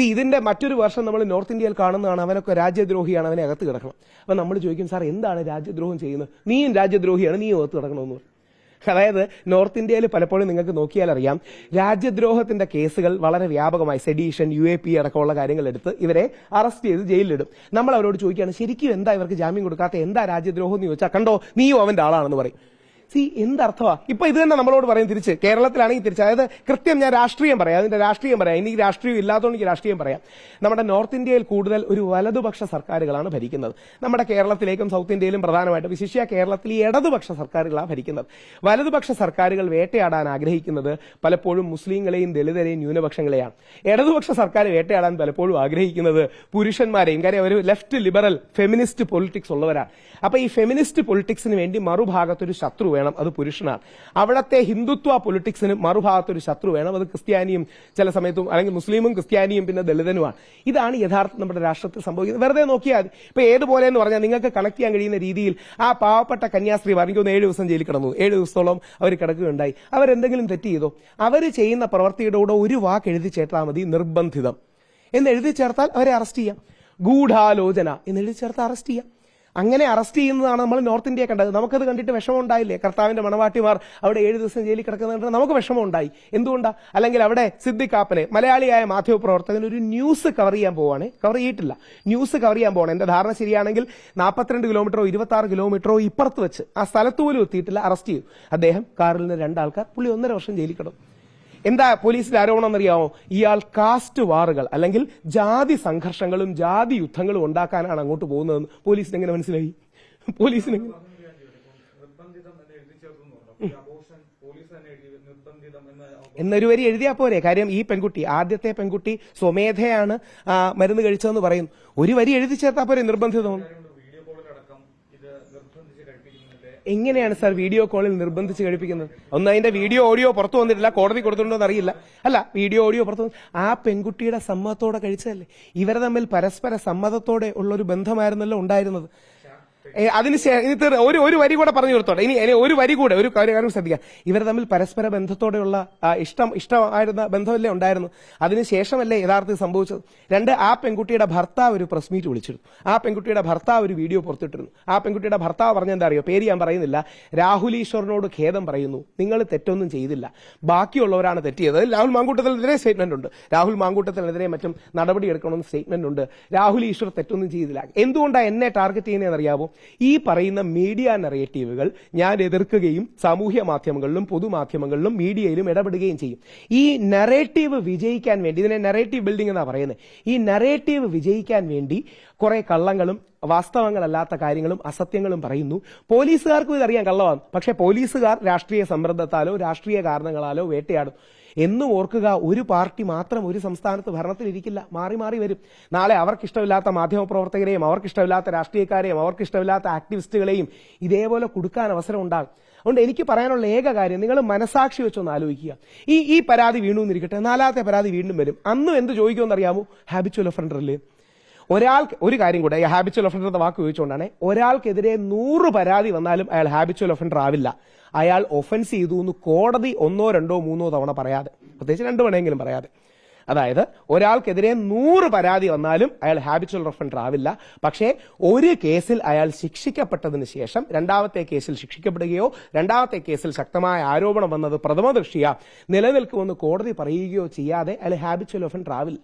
C ഇതിന്റെ മറ്റൊരു വർഷം നമ്മൾ നോർത്ത് ഇന്ത്യയിൽ കാണുന്നതാണ്. അവനൊക്കെ രാജ്യദ്രോഹിയാണ്. അവനെ അകത്ത് കിടക്കണം. അപ്പൊ നമ്മൾ ചോദിക്കും സാർ എന്താണ് രാജ്യദ്രോഹം ചെയ്യുന്നത്? നീയും രാജ്യദ്രോഹിയാണ്. നീയും അകത്ത് കിടക്കണമെന്ന്. അതായത് നോർത്ത് ഇന്ത്യയിൽ പലപ്പോഴും നിങ്ങൾക്ക് നോക്കിയാൽ അറിയാം രാജ്യദ്രോഹത്തിന്റെ കേസുകൾ വളരെ വ്യാപകമായി സെഡീഷൻ യു എ പി അടക്കമുള്ള കാര്യങ്ങൾ എടുത്ത് ഇവരെ അറസ്റ്റ് ചെയ്ത് ജയിലിലിടും. നമ്മൾ അവരോട് ചോദിക്കുകയാണ് ശരിക്കും എന്താ ഇവർക്ക് ജാമ്യം കൊടുക്കാത്ത എന്താ രാജ്യദ്രോഹം? എന്ന് ചോദിച്ചാൽ കണ്ടോ നീയും അവന്റെ ആളാണെന്ന് പറയും. സി എന്തർത്ഥമാ ഇപ്പൊ ഇത് തന്നെ നമ്മളോട് പറയും തിരിച്ച്. കേരളത്തിലാണെങ്കിൽ തിരിച്ച്. അതായത് കൃത്യം ഞാൻ രാഷ്ട്രീയം പറയാം. അതിന്റെ രാഷ്ട്രീയം പറയാം. എനിക്ക് രാഷ്ട്രീയം ഇല്ലാത്തതുകൊണ്ട് എനിക്ക് രാഷ്ട്രീയം പറയാം. നമ്മുടെ നോർത്ത് ഇന്ത്യയിൽ കൂടുതൽ ഒരു വലതുപക്ഷ സർക്കാരുകളാണ് ഭരിക്കുന്നത്. നമ്മുടെ കേരളത്തിലേക്കും സൗത്ത് ഇന്ത്യയിലും പ്രധാനമായിട്ട് വിശിഷ്യ കേരളത്തിൽ ഈ ഇടതുപക്ഷ സർക്കാരുകളാണ് ഭരിക്കുന്നത്. വലതുപക്ഷ സർക്കാരുകൾ വേട്ടയാടാൻ ആഗ്രഹിക്കുന്നത് പലപ്പോഴും മുസ്ലിങ്ങളെയും ദളിതരെയും ന്യൂനപക്ഷങ്ങളെയാണ്. ഇടതുപക്ഷ സർക്കാർ വേട്ടയാടാൻ പലപ്പോഴും ആഗ്രഹിക്കുന്നത് പുരുഷന്മാരെയും. കാര്യം അവർ ലെഫ്റ്റ് ലിബറൽ ഫെമിനിസ്റ്റ് പൊളിറ്റിക്സ് ഉള്ളവരാണ്. അപ്പൊ ഈ ഫെമിനിസ്റ്റ് പൊളിറ്റിക്സിന് വേണ്ടി മറുഭാഗത്തൊരു ശത്രു വേണം അത് പുരുഷനാണ്. അവിടത്തെ ഹിന്ദുത്വ പൊളിറ്റിക്സിന് മറുഭാഗത്തൊരു ശത്രു വേണം അത് ക്രിസ്ത്യാനിയും ചില സമയത്തും അല്ലെങ്കിൽ മുസ്ലിമും ക്രിസ്ത്യാനിയും പിന്നെ ദളിതനുമാണ്. ഇതാണ് യഥാർത്ഥം നമ്മുടെ രാഷ്ട്രത്തിൽ സംഭവിക്കുന്നത്. വെറുതെ നോക്കിയാൽ ഇപ്പൊ ഏതുപോലെ എന്ന് പറഞ്ഞാൽ നിങ്ങൾക്ക് കണക്ട് ചെയ്യാൻ കഴിയുന്ന രീതിയിൽ ആ പാവപ്പെട്ട കന്യാസ്ത്രീ പറഞ്ഞൊന്ന് ഏഴ് ദിവസം ജയിലിൽ കിടന്നു ഏഴ് ദിവസത്തോളം അവർ കിടക്കുകയുണ്ടായി. അവരെന്തെങ്കിലും തെറ്റ് ചെയ്തോ? അവർ ചെയ്യുന്ന പ്രവർത്തിയുടെ കൂടെ ഒരു വാക്ക് എഴുതി ചേർത്താൽ മതി നിർബന്ധിതം. എന്ന് എഴുതി ചേർത്താൽ അവരെ അറസ്റ്റ് ചെയ്യാം. ഗൂഢാലോചന എന്ന് എഴുതി ചേർത്ത് അറസ്റ്റ് ചെയ്യാം. അങ്ങനെ അറസ്റ്റ് ചെയ്യുന്നതാണ് നമ്മൾ നോർത്ത് ഇന്ത്യ കണ്ടത്. നമുക്കത് കണ്ടിട്ട് വിഷമം ഉണ്ടായില്ലേ കർത്താവിന്റെ മണവാട്ടിമാർ അവിടെ ഏഴ് ദിവസം ജയിലിൽ കിടക്കുന്നത് നമുക്ക് വിഷമം ഉണ്ടായി അല്ലെങ്കിൽ അവിടെ സിദ്ദിഖാപ്പനെ മലയാളിയായ മാധ്യമപ്രവർത്തകൻ ഒരു ന്യൂസ് കവർ ചെയ്യാൻ പോവാണ്. കവർ ചെയ്തിട്ടില്ല. ന്യൂസ് കവർ ചെയ്യാൻ പോവാണ്. എന്റെ ധാരണ ശരിയാണെങ്കിൽ നാൽപ്പത്തിരണ്ട് കിലോമീറ്ററോ ഇരുപത്തി ആറ് കിലോമീറ്ററോ ഇപ്പുറത്ത് വെച്ച് ആ സ്ഥലത്ത് പോലും എത്തിയിട്ടില്ല. അറസ്റ്റ് ചെയ്തു. അദ്ദേഹം കാറിൽ നിന്ന് രണ്ടാൾക്കാർ പുള്ളി ഒന്നര വർഷം ജയിലിൽ കിടന്നു. എന്താ പോലീസിൽ ആരോപണം എന്നറിയാമോ ഇയാൾ കാസ്റ്റ് വാറുകൾ അല്ലെങ്കിൽ ജാതി സംഘർഷങ്ങളും ജാതി യുദ്ധങ്ങളും ഉണ്ടാക്കാനാണ് അങ്ങോട്ട് പോകുന്നതെന്ന് പോലീസിന് എങ്ങനെ മനസ്സിലായി? പോലീസിന് എന്നൊരു വരി എഴുതിയാ പോരെ. കാര്യം ഈ പെൺകുട്ടി ആദ്യത്തെ പെൺകുട്ടി സ്വമേധയാണ് മരുന്ന് കഴിച്ചതെന്ന് പറയും. ഒരു വരി എഴുതി ചേർത്താ പോരെ നിർബന്ധിതം കാര്യമുണ്ട് വീഡിയോ കോളിലടക്കം ഇത് നിർബന്ധിച്ച് കഴിപ്പിക്കുന്നതിന്റെ എങ്ങനെയാണ് സാർ വീഡിയോ കോളിൽ നിർബന്ധിച്ച് കഴിപ്പിക്കുന്നത് ഒന്ന് അതിന്റെ വീഡിയോ ഓഡിയോ പുറത്തു വന്നിട്ടില്ല. കോടതി കൊടുത്തിട്ടുണ്ടോ അറിയില്ല. അല്ല വീഡിയോ ഓഡിയോ പുറത്തു ആ പെൺകുട്ടിയുടെ സമ്മതത്തോടെ കഴിച്ചതല്ലേ? ഇവരെ തമ്മിൽ പരസ്പര സമ്മതത്തോടെ ഉള്ളൊരു ബന്ധമായിരുന്നല്ലോ ഉണ്ടായിരുന്നത്. ഏ, അതിന് ശേ- ഇനി തീർ- ഒരു ഒരു വരി കൂടെ പറഞ്ഞു കൊടുത്തോട്ടെ. ഇനി ഒരു വരി കൂടെ ഒരു കാര്യം ശ്രദ്ധിക്കാം. ഇവർ തമ്മിൽ പരസ്പര ബന്ധത്തോടെയുള്ള ഇഷ്ടം ഇഷ്ടമായിരുന്ന ബന്ധമല്ലേ ഉണ്ടായിരുന്നു. അതിനുശേഷമല്ലേ യഥാർത്ഥത്തിൽ സംഭവിച്ചത്. രണ്ട് ആ പെൺകുട്ടിയുടെ ഭർത്താവ് ഒരു പ്രസ് മീറ്റ് വിളിച്ചിരുന്നു. ആ പെൺകുട്ടിയുടെ ഭർത്താവ് ഒരു വീഡിയോ പുറത്തിട്ടിരുന്നു. ആ പെൺകുട്ടിയുടെ ഭർത്താവ് പറഞ്ഞ എന്താ അറിയോ പേര് ഞാൻ പറയുന്നില്ല. രാഹുൽ ഈശ്വറിനോട് ഖേദം പറയുന്നു. നിങ്ങൾ തെറ്റൊന്നും ചെയ്തില്ല. ബാക്കിയുള്ളവരാണ് തെറ്റിയത്. രാഹുൽ മാങ്കൂട്ടത്തിനെതിരെ സ്റ്റേറ്റ്മെന്റ് ഉണ്ട്. രാഹുൽ മാങ്കൂട്ടത്തിനെതിരെ മറ്റും നടപടി എടുക്കണമെന്ന് സ്റ്റേറ്റ്മെന്റ് ഉണ്ട്. രാഹുൽ ഈശ്വർ തെറ്റൊന്നും ചെയ്തില്ല. എന്തുകൊണ്ടാണ് എന്നെ ടാർഗറ്റ് ചെയ്യുന്നതെന്ന് അറിയാമോ ഈ പറയുന്ന മീഡിയ നറേറ്റീവുകൾ ഞാൻ എതിർക്കുകയും സാമൂഹ്യ മാധ്യമങ്ങളിലും പൊതുമാധ്യമങ്ങളിലും മീഡിയയിലും ഇടപെടുകയും ചെയ്യും. ഈ നറേറ്റീവ് വിജയിക്കാൻ വേണ്ടി ഇതിനെ നറേറ്റീവ് ബിൽഡിംഗ് എന്നാണ് പറയുന്നത്. ഈ നറേറ്റീവ് വിജയിക്കാൻ വേണ്ടി കുറെ കള്ളങ്ങളും വാസ്തവങ്ങളല്ലാത്ത കാര്യങ്ങളും അസത്യങ്ങളും പറയുന്നു. പോലീസുകാർക്കും ഇതറിയാൻ കള്ളമാണ് പക്ഷേ പോലീസുകാർ രാഷ്ട്രീയ സമ്മർദ്ദത്താലോ രാഷ്ട്രീയ കാരണങ്ങളാലോ വേട്ടയാടും. എന്നും ഓർക്കുക ഒരു പാർട്ടി മാത്രം ഒരു സംസ്ഥാനത്ത് ഭരണത്തിലിരിക്കില്ല. മാറി മാറി വരും. നാളെ അവർക്കിഷ്ടമില്ലാത്ത മാധ്യമപ്രവർത്തകരെയും അവർക്കിഷ്ടമില്ലാത്ത രാഷ്ട്രീയക്കാരെയും അവർക്കിഷ്ടമില്ലാത്ത ആക്ടിവിസ്റ്റുകളെയും ഇതേപോലെ കൊടുക്കാൻ അവസരം ഉണ്ടാകും. അതുകൊണ്ട് എനിക്ക് പറയാനുള്ള ഏക കാര്യം നിങ്ങൾ മനസാക്ഷി വെച്ചൊന്ന് ആലോചിക്കുക. ഈ ഈ പരാതി വീണു എന്നിരിക്കട്ടെ നാലാമത്തെ പരാതി വീണ്ടും വരും. അന്നും എന്ത് ചോദിക്കുമെന്ന് അറിയാമോ ഹാബിച്വൽ ഓഫ് ഒരാൾക്ക് ഒരു കാര്യം കൂടെ ഹാബിച്വൽ ഒഫൻഡർ എന്ന വാക്ക് ഉപയോഗിച്ചുകൊണ്ടാണ് ഒരാൾക്കെതിരെ നൂറ് പരാതി വന്നാലും അയാൾ ഹാബിച്വൽ ഒഫൻഡർ ആവില്ല. അയാൾ ഒഫൻസ് ചെയ്തു എന്ന് കോടതി ഒന്നോ രണ്ടോ മൂന്നോ തവണ പറയാതെ പ്രത്യേകിച്ച് രണ്ട് വേണമെങ്കിലും പറയാതെ. അതായത് ഒരാൾക്കെതിരെ നൂറ് പരാതി വന്നാലും അയാൾ ഹാബിച്വൽ ഒഫൻഡർ ആവില്ല. പക്ഷേ ഒരു കേസിൽ അയാൾ ശിക്ഷിക്കപ്പെട്ടതിന് ശേഷം രണ്ടാമത്തെ കേസിൽ ശിക്ഷിക്കപ്പെടുകയോ രണ്ടാമത്തെ കേസിൽ ശക്തമായ ആരോപണം വന്നത് പ്രഥമ ദൃഷ്ടിയ നിലനിൽക്കുമെന്ന് കോടതി പറയുകയോ ചെയ്യാതെ അയാൾ ഹാബിച്വൽ ഒഫൻഡർ ആവില്ല.